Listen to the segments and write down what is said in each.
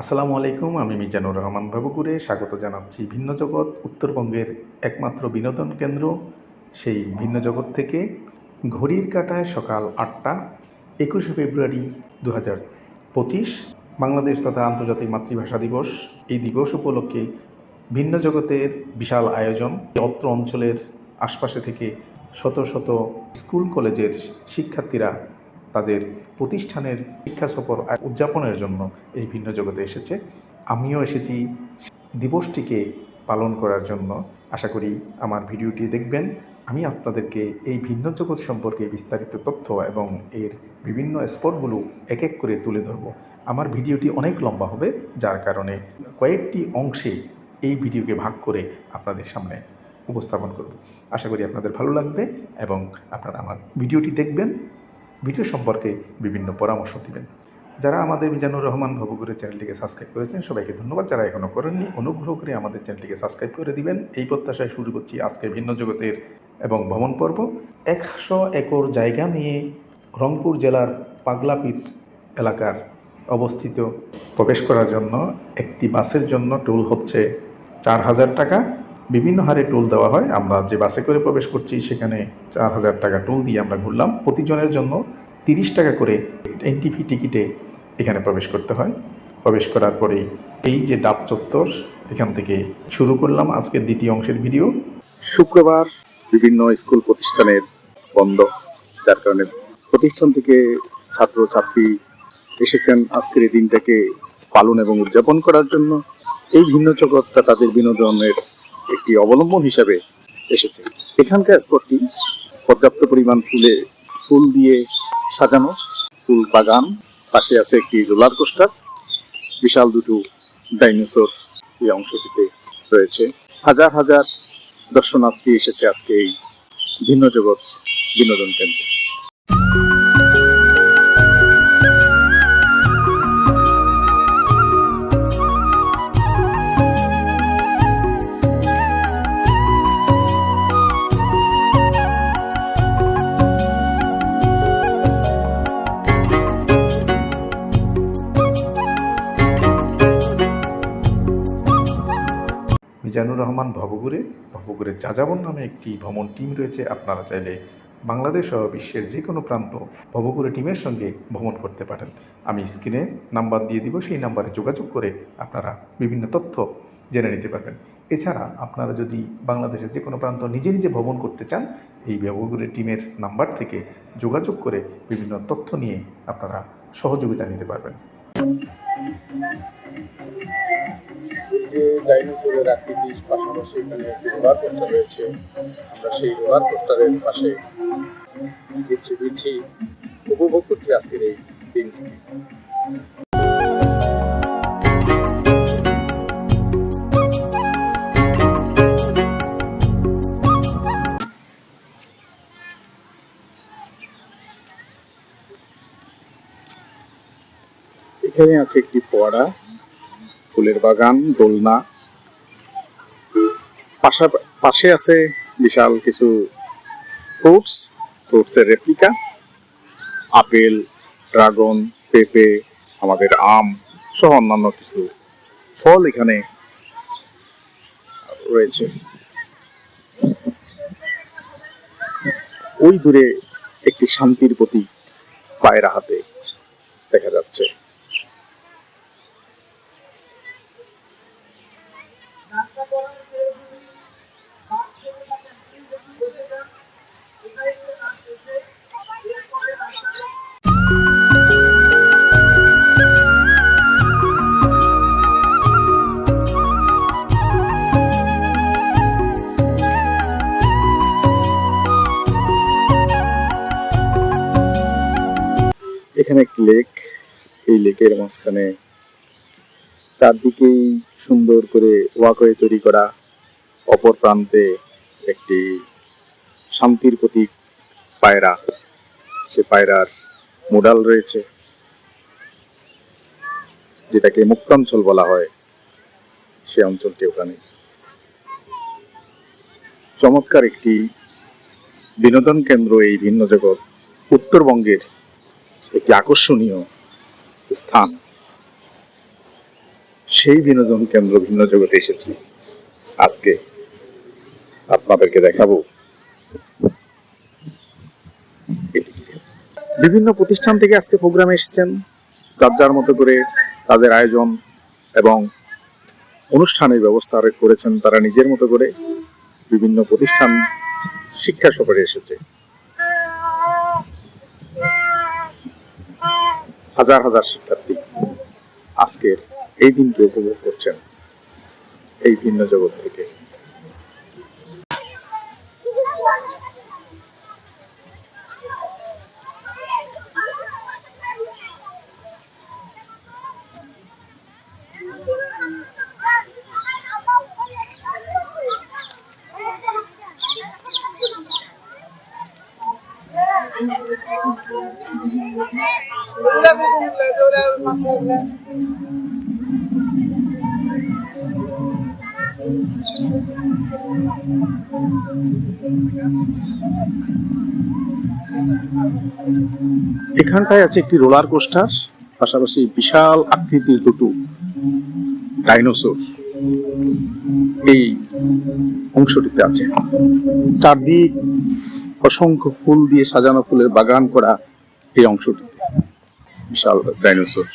আসসালামু আলাইকুম, আমি মিজানুর রহমান বাবুকুরে স্বাগত জানাচ্ছি ভিন্ন জগৎ, উত্তরবঙ্গের একমাত্র বিনোদন কেন্দ্র। সেই ভিন্ন জগৎ থেকে ঘড়ির কাটায় সকাল আটটা, একুশে ফেব্রুয়ারি দু হাজার পঁচিশ, বাংলাদেশ তথা আন্তর্জাতিক মাতৃভাষা দিবস। এই দিবস উপলক্ষে ভিন্ন জগতের বিশাল আয়োজন। অত্র অঞ্চলের আশপাশে থেকে শত শত স্কুল, কলেজের শিক্ষার্থীরা তাদের প্রতিষ্ঠানের শিক্ষা সফর উদযাপনের জন্য এই ভিন্ন জগতে এসেছে। আমিও এসেছি দিবসটিকে পালন করার জন্য। আশা করি আমার ভিডিওটি দেখবেন। আমি আপনাদেরকে এই ভিন্ন জগৎ সম্পর্কে বিস্তারিত তথ্য এবং এর বিভিন্ন স্পটগুলো এক এক করে তুলে ধরব। আমার ভিডিওটি অনেক লম্বা হবে, যার কারণে কয়েকটি অংশে এই ভিডিওকে ভাগ করে আপনাদের সামনে উপস্থাপন করব। আশা করি আপনাদের ভালো লাগবে এবং আপনারা আমার ভিডিওটি দেখবেন। ভিডিও সম্পর্কে বিভিন্ন পরামর্শ দিবেন। যারা আমাদের মিজানুর রহমান ভবগুরের চ্যানেলটিকে সাবস্ক্রাইব করেছেন, সবাইকে ধন্যবাদ। যারা এখনও করেননি, অনুগ্রহ করে আমাদের চ্যানেলটিকে সাবস্ক্রাইব করে দিবেন। এই প্রত্যাশায় শুরু করছি আজকে ভিন্ন জগতের এবং ভ্রমণ পর্ব। একশো একর জায়গা নিয়ে রংপুর জেলার পাগলাপির এলাকার অবস্থিত প্রবেশ করার জন্য একটি বাসের জন্য টোল হচ্ছে চার হাজার টাকা। বিভিন্ন হারে টোল দেওয়া হয়। আমরা যে বাসে করে প্রবেশ করছি, সেখানে চার হাজার টাকা টোল দিয়ে আমরা ঘুরলাম। প্রতিজনের জন্য তিরিশ টাকা করে এন্ট্রি ফি টিকিটে এখানে প্রবেশ করতে হয়। প্রবেশ করার পরে এই যে ডাব চত্বর, এখান থেকে শুরু করলাম আজকের দ্বিতীয় অংশের ভিডিও শুক্রবার বিভিন্ন স্কুল প্রতিষ্ঠানের বন্ধ, যার কারণে প্রতিষ্ঠান থেকে ছাত্র ছাত্রী এসেছেন আজকের এই দিনটাকে পালন এবং উদযাপন করার জন্য। এই ভিন্ন জগৎটা তাদের বিনোদনের একটি অবলম্বন হিসাবে এসেছে। এখানকার স্পটটি পর্যাপ্ত পরিমাণ ফুলে, ফুল দিয়ে সাজানো। ফুল বাগান, পাশে আছে একটি রোলার কোস্টার। বিশাল দুটো ডাইনোসর এই অংশটিতে রয়েছে। হাজার হাজার দর্শনার্থী এসেছে আজকে এই ভিন্ন জগৎ বিনোদন কেন্দ্রে। মিজানুর রহমান ভবগুরে ভবগুরের যাযাবন নামে একটি ভ্রমণ টিম রয়েছে। আপনারা চাইলে বাংলাদেশ সহ বিশ্বের যে কোনো প্রান্ত ভবগুরে টিমের সঙ্গে ভ্রমণ করতে পারেন। আমি স্ক্রিনে নাম্বার দিয়ে দিব, সেই নাম্বারে যোগাযোগ করে আপনারা বিভিন্ন তথ্য জেনে নিতে পারবেন। এছাড়া আপনারা যদি বাংলাদেশের যে কোনো প্রান্ত নিজে নিজে ভ্রমণ করতে চান, এই ভবগুরে টিমের নাম্বার থেকে যোগাযোগ করে বিভিন্ন তথ্য নিয়ে আপনারা সহযোগিতা নিতে পারবেন। যে ডাইনোসরের আকৃতির পাশাপাশি এখানে একটি রোলার কোস্টার রয়েছে, আমরা সেই রোলার কোস্টারের পাশে ঘুরছি ফিরছি। উপভোগ করছি আজকের এই দিনটি। এখানে আছে একটি ফোয়ারা। ফুলের বাগান, দোলনা। পাশা আছে বিশাল কিছু ফ্রুটস ফ্রুটসের রেপ্লিকা আপেল, ড্রাগন, পেঁপে, আমাদের আম সহ অন্যান্য কিছু ফল এখানে রয়েছে। ওই দূরে একটি শান্তির প্রতীক পায়রা হাতে দেখা যাচ্ছে। এখানে একটি লেক এই লেকের মাঝখানে চারদিকেই সুন্দর করে ওয়াকওয়ে তৈরি করা অপর প্রান্তে একটি শান্তির প্রতীক পায়রা। সে পায়রার মোডাল রয়েছে, যেটাকে মুক্তাঞ্চল বলা হয়। সে অঞ্চলটি ওখানে। চমৎকার একটি বিনোদন কেন্দ্র এই ভিন্ন জগৎ। উত্তরবঙ্গের একটি আকর্ষণীয় স্থান। সেই বিনোদন কেন্দ্র ভিন্ন জগতে এসেছি। আজকে আপনাদেরকে দেখাবো বিভিন্ন প্রতিষ্ঠান থেকে আজকে প্রোগ্রামে এসেছেন। যার যার মতো করে তাদের আয়োজন এবং অনুষ্ঠানের ব্যবস্থা করেছেন তারা নিজের মতো করে। বিভিন্ন প্রতিষ্ঠান শিক্ষা সফরে এসেছে। হাজার হাজার শিক্ষার্থী আজকের এই দিনটি উপভোগ করছেন এই ভিন্ন জগৎ থেকে। এখানটায় আছে একটি রোলার কোস্টার পাশাপাশি বিশাল আকৃতির দুটো ডাইনোসর এই অংশটিতে আছে। চারদিক অসংখ্য ফুল দিয়ে সাজানো ফুলের বাগান করা এই অংশটি। বিশাল ডাইনোসর।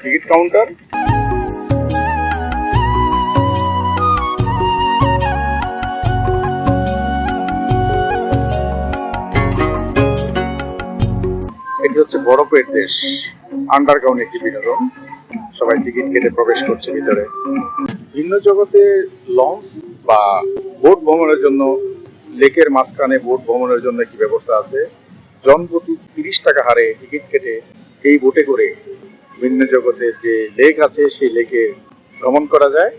টিকিট কাউন্টার এটি হচ্ছে বরফের দেশ আন্ডারগ্রাউন্ড একটি বিনোদন। সবাই টিকিট কেটে প্রবেশ করছে ভিতরে। ভিন্ন জগতে লঞ্চ বা বোট ভ্রমণের জন্য লেকের মাঝখানে বোট ভ্রমণের জন্য একটি ব্যবস্থা আছে। জনপ্রতি তিরিশ টাকা হারে টিকিট কেটে এই বোটে করে ভিন্ন জগতের যে লেক আছে, সেই লেকে ভ্রমণ করা যায়।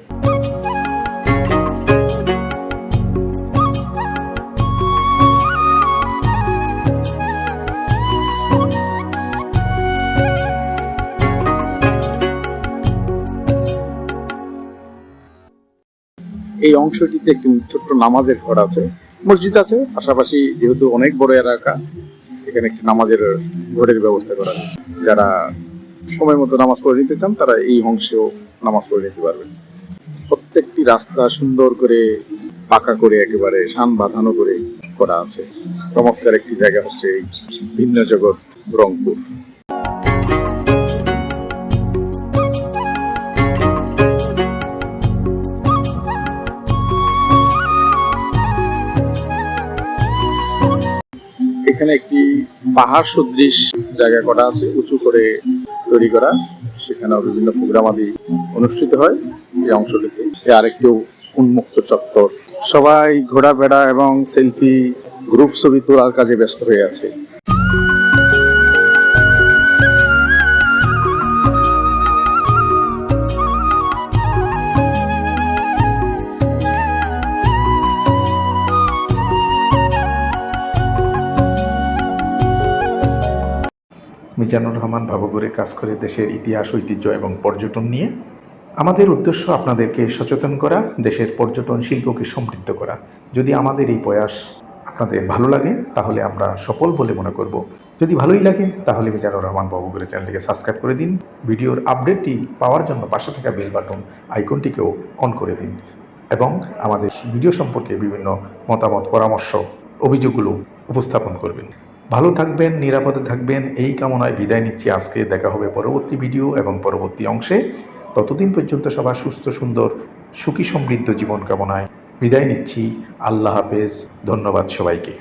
এই অংশটিতে একটি ছোট্ট নামাজের ঘর আছে, মসজিদ আছে। পাশাপাশি যেহেতু অনেক বড় এলাকা, এখানে একটি নামাজের ঘরের ব্যবস্থা করা যারা সময় মতো নামাজ পড়ে নিতে চান, তারা এই অংশেও নামাজ পড়ে নিতে পারবেন। প্রত্যেকটি রাস্তা সুন্দর করে পাকা করে একেবারে শান বাঁধানো করে করা আছে। চমৎকার একটি জায়গা হচ্ছে এই ভিন্ন জগৎ রংপুর। এখানে একটি পাহাড় সদৃশ জায়গা করা আছে, উঁচু করে তৈরি করা, সেখানেও বিভিন্ন প্রোগ্রাম আদি অনুষ্ঠিত হয় এই অংশটিতে। আরেকটি উন্মুক্ত চত্বর। সবাই ঘোরাফেরা এবং সেলফি গ্রুপ ছবি তোলার কাজে ব্যস্ত হয়ে আছে। মিজানুর রহমান ভাবুপুরে কাজ করে দেশের ইতিহাস, ঐতিহ্য এবং পর্যটন নিয়ে আমাদের উদ্দেশ্য আপনাদেরকে সচেতন করা, দেশের পর্যটন শিল্পকে সমৃদ্ধ করা। যদি আমাদের এই প্রয়াস আপনাদের ভালো লাগে, তাহলে আমরা সফল বলে মনে করব। যদি ভালোই লাগে, তাহলে মিজানুর রহমান বাবুগুরের চ্যানেলটিকে সাবস্ক্রাইব করে দিন। ভিডিওর আপডেটটি পাওয়ার জন্য পাশে থাকা বেল বাটন, আইকনটিকেও অন করে দিন এবং আমাদের ভিডিও সম্পর্কে বিভিন্ন মতামত, পরামর্শ, অভিযোগগুলো উপস্থাপন করবেন। ভালো থাকবেন, নিরাপদে থাকবেন। এই কামনায় বিদায় নিচ্ছি। আজকে দেখা হবে পরবর্তী ভিডিও এবং পরবর্তী অংশে। ততদিন পর্যন্ত সবার সুস্থ, সুন্দর, সুখী, সমৃদ্ধ জীবন কামনায় বিদায় নিচ্ছি। আল্লাহ হাফেজ। ধন্যবাদ সবাইকে।